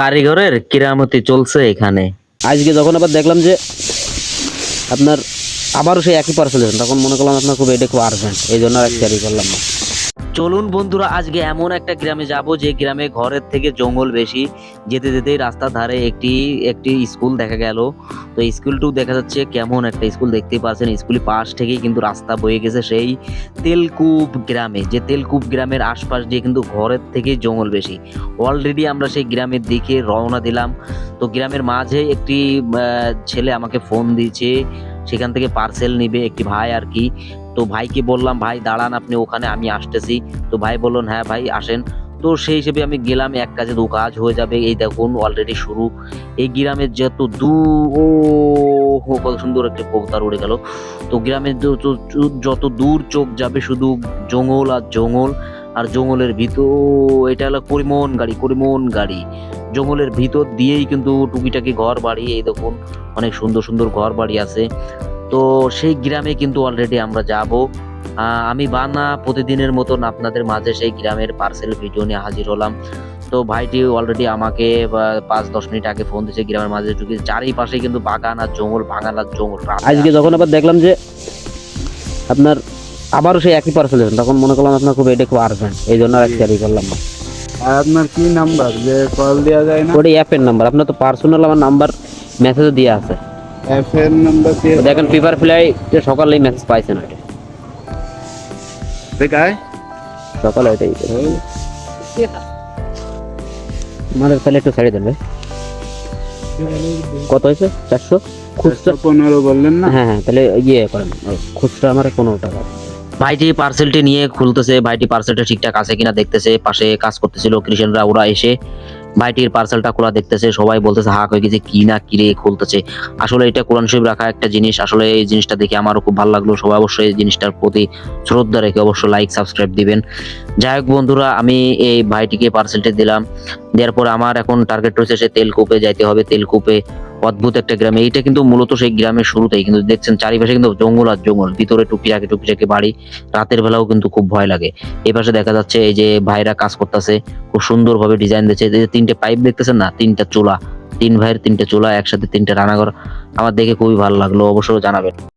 কারিগরের কিরামতি চলছে এখানে। আজকে যখন আবার দেখলাম যে আপনার আবারও সেই একই পার্সেল তখন মনে করলাম আপনার খুব এটা খুব আর্জেন্ট এই জন্য আর ক্যারি করলাম না। চলুন বন্ধুরা, আজকে এমন একটা গ্রামে যাব যে গ্রামে ঘরের থেকে জঙ্গল বেশি। যেতে যেতেই রাস্তার ধারে একটি একটি স্কুল দেখা গেল। তো স্কুলটাও দেখা যাচ্ছে কেমন একটা স্কুল দেখতেই পাচ্ছেন। স্কুলের পাশ থেকেই কিন্তু রাস্তা বয়ে গেছে সেই তেলকুপ গ্রামে। যে তেলকুপ গ্রামের আশপাশ দিয়ে কিন্তু ঘরের থেকে জঙ্গল বেশি। অলরেডি আমরা সেই গ্রামের দিকে রওনা দিলাম। তো গ্রামের মাঝে একটি ছেলে আমাকে ফোন দিয়েছে। সেখান থেকে পার্সেল নিবে একটি ভাই আর কি। তো ভাইকে বললাম, ভাই, দাঁড়ান আপনি ওখানে, আমি আসতেছি। তো ভাই বললেন হ্যাঁ ভাই, আসেন। তো সেই হিসেবে আমি গেলাম, এক কাজে দু কাজ হয়ে যাবে। এই দেখুন অলরেডি শুরু। এই গ্রামের যত দু, ও কত সুন্দর একটা কবুতর উড়ে গেল। তো গ্রামের যত- দূর চোখ যাবে, শুধু জঙ্গল আর জঙ্গল। আর জঙ্গলের ভিতর, এটা হলো করিমন গাড়ি করিমন গাড়ি। জঙ্গলের ভিতর দিয়েই কিন্তু টুকিটাকি ঘর বাড়ি, এই দেখুন, অনেক সুন্দর সুন্দর ঘর বাড়ি আছে। তো সেই গ্রামে কিন্তু অলরেডি আমরা যাব। আমি বানা প্রতিদিনের মতন আপনাদের মাঝে সেই গ্রামের পার্সেল ভিডিও নিয়ে হাজির হলাম। তো ভাইটি অলরেডি আমাকে পাঁচ, দশ মিনিট আগে ফোন দিয়েছে গ্রামের মাঝে ঢুকে। চারিপাশে কিন্তু বাগান আর জঙ্গল, বাগান আর জঙ্গল আজকে যখন আবার দেখলাম যে আপনার আবারও সেই একই পার্সেল তখন মনে করলাম আপনার খুব এটা খুব আর্জেন্ট এই জন্য আর করলাম না। আর আপনার কি নাম্বার? যে কল দেওয়া যায় না? ওটা অ্যাপের নাম্বার। আপনার তো পার্সোনাল আমার নাম্বার মেসেজে দেওয়া আছে। এর নাম্বার দিয়ে দেখেন পেপার ফ্লাই সকালেই মেসেজ পাইছেন ওইটা দেখায় সকালে ওইটাই আমাদের তাহলে একটু ছাড়িয়ে দেন ভাই। কত হয়েছে? চারশো? খুচরা? পনেরো বললেন না? হ্যাঁ হ্যাঁ তাহলে ইয়ে করেন। খুচরা আমার পনেরো টাকা। ভাইটি পার্সেলটি নিয়ে খুলতেছে, ভাইটি পার্সেলটা ঠিকঠাক আছে কিনা দেখতেছে, পাশে কাজ করতেছিল ক্রিশ্চিয়ানরা ওরা এসে ভাইটির পার্সেলটা খোলা দেখতেছে, সবাই বলতেছে, হাক হয়ে গেছে, কি না কিরে খুলতেছে? আসলে এটা কোরআন শরীফ রাখা একটা জিনিস, আসলে এই জিনিসটা দেখে আমারও খুব ভালো লাগল, সবাই অবশ্যই এই জিনিসটার প্রতি শ্রদ্ধা রেখে অবশ্যই লাইক সাবস্ক্রাইব দিবেন। যাই হোক বন্ধুরা, আমি এই ভাইটিকে পার্সেলটি দিলাম, দেওয়ার পর আমার এখন টার্গেট রয়েছে সে তেলকূপে যাইতে হবে, তেলকূপে অদ্ভুত একটা গ্রামে। এইটা কিন্তু মূলত সেই গ্রামের শুরুতেই। কিন্তু দেখছেন চারিপাশে কিন্তু জঙ্গল আর জঙ্গল। ভিতরে টুকিটাকি টুকিটাকি বাড়ি। রাতের বেলাও কিন্তু খুব ভয় লাগে। এপাশে পাশে দেখা যাচ্ছে এই যে ভাইরা কাজ করতেছে। খুব সুন্দর ভাবে ডিজাইন দিচ্ছে এই যে তিনটে পাইপ দেখতেছেন না? তিনটা চুলা। তিন ভাইয়ের তিনটে চুলা, একসাথে তিনটে রান্নাঘর। আমার দেখে খুবই ভালো লাগল। অবশ্যই জানাবেন।